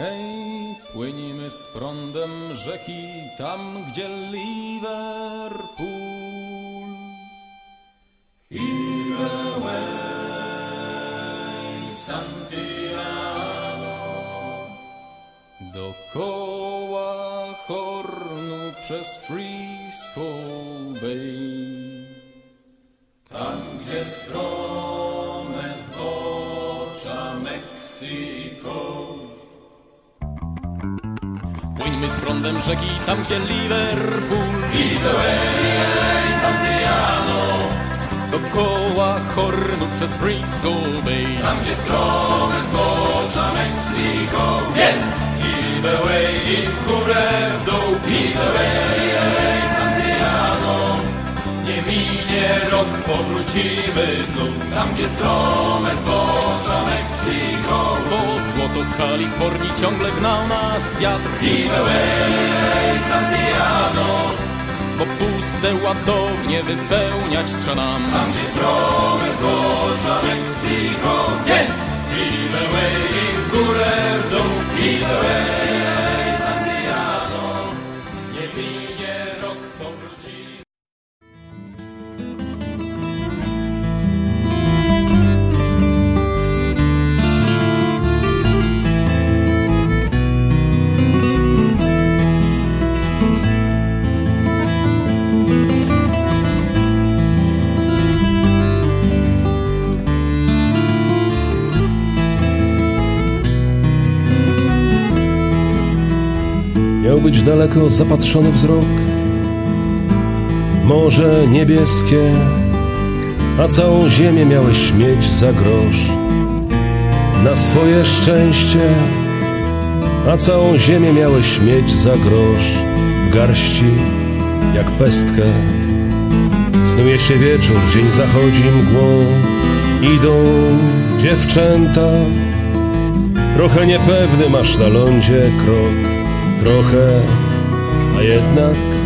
Hej, płynimy z prądem rzeki, tam gdzie Liverpool. Dokoła Hornu przez Frisco Bay. Tam, gdzie strome zbocza Meksyko. Płyńmy z prądem rzeki, tam gdzie Liverpool. Dokoła Hornu przez Frisco Bay. Tam, gdzie strome zbocza Meksyko. Więc away i w górę, w dół. Santiago. Nie minie rok, powrócimy znów. Tam, gdzie strome zbocza Meksyko Bo złoto Kalifornii ciągle gnał nas wiatr. Give away, Santiago. Bo puste ładownie wypełniać trza nam. Tam, gdzie strome zbocza Meksyko Więc! I w górę, w dół. Away, Miał być daleko zapatrzony wzrok? Morze niebieskie A całą ziemię miałeś mieć za grosz. Na swoje szczęście A całą ziemię miałeś mieć za grosz. W garści jak pestkę Snuje się wieczór, dzień zachodzi mgłą. Idą dziewczęta Trochę niepewny masz na lądzie krok Trochę, a jednak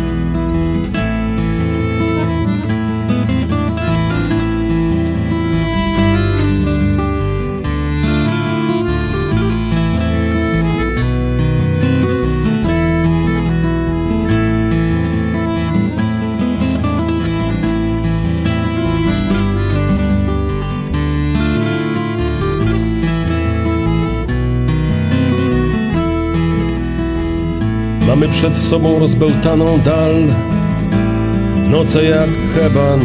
Mamy przed sobą rozbełtaną dal. Noce jak heban.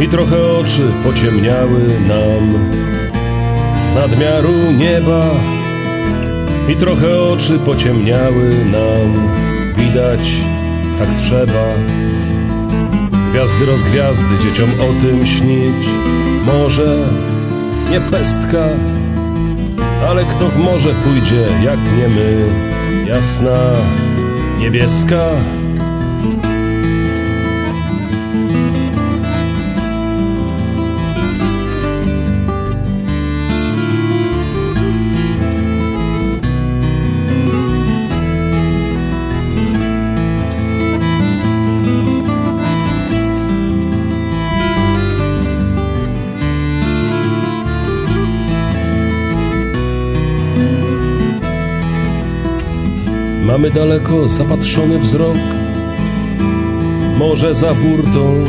I trochę oczy pociemniały nam. Z nadmiaru nieba. I trochę oczy pociemniały nam. Widać, tak trzeba. Gwiazdy rozgwiazdy dzieciom o tym śnić. Może nie pestka ale kto w morze pójdzie, jak nie my? Jasna, niebieska. Mamy daleko zapatrzony wzrok, morze za burtą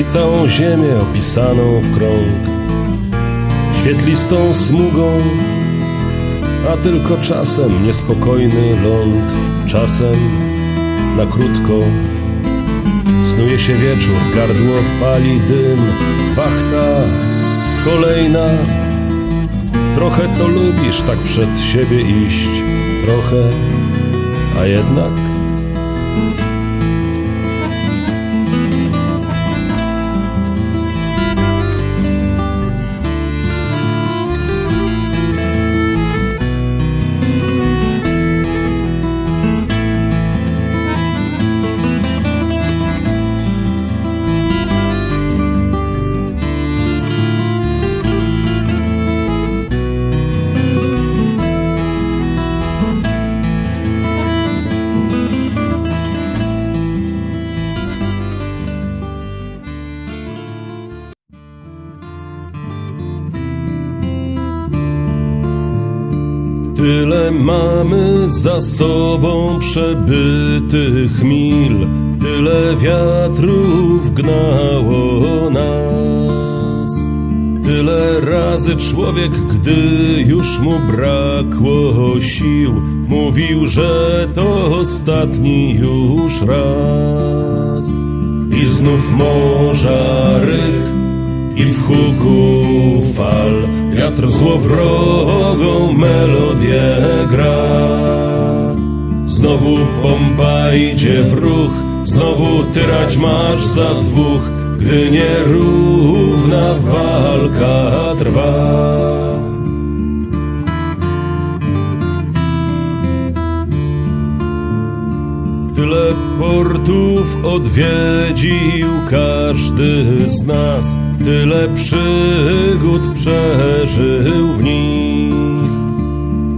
i całą ziemię opisaną w krąg, świetlistą smugą, a tylko czasem niespokojny ląd, czasem na krótko. Snuje się wieczór, gardło pali dym, wachta kolejna. Trochę to lubisz tak przed siebie iść, trochę, a jednak. Tyle mamy za sobą przebytych mil, tyle wiatrów gnało nas. Tyle razy człowiek, gdy już mu brakło sił, mówił, że to ostatni już raz. I znów morza ryk i w huku fal wiatr złowrogą melodię gra. Znowu pompa idzie w ruch, znowu tyrać masz za dwóch, gdy nierówna walka trwa. Tyle portów odwiedził każdy z nas, tyle przygód przeżył w nich.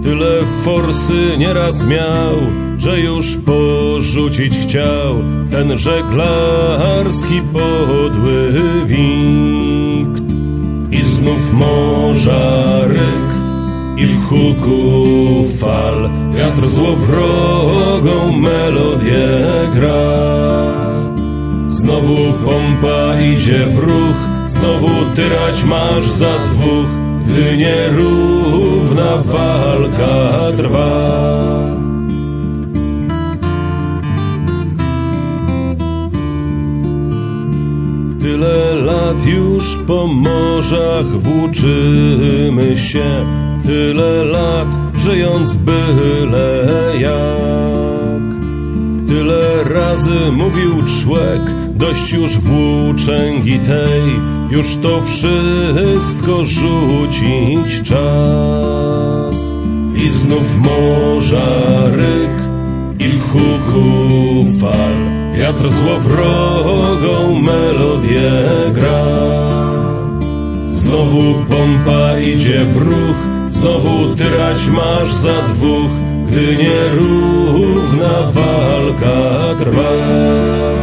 Tyle forsy nieraz miał, że już porzucić chciał ten żeglarski podły wikt. I znów morza ryk i w huku fal wiatr złowrogą melodię gra. Znowu pompa idzie w ruch, znowu tyrać masz za dwóch, gdy nierówna walka trwa. Tyle lat już po morzach włóczymy się, tyle lat żyjąc byle jak. Tyle razy mówił człek, dość już włóczęgi tej, już to wszystko rzucić czas. I znów morza ryk i w huku fal, wiatr złowrogą melodię gra. Znowu pompa idzie w ruch, znowu tyrać masz za dwóch, gdy nierówna walka trwa.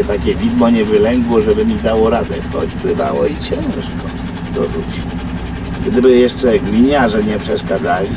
Się takie widmo nie wylęgło, żeby mi dało radę, choć bywało i ciężko dorzucił. Gdyby jeszcze gliniarze nie przeszkadzali,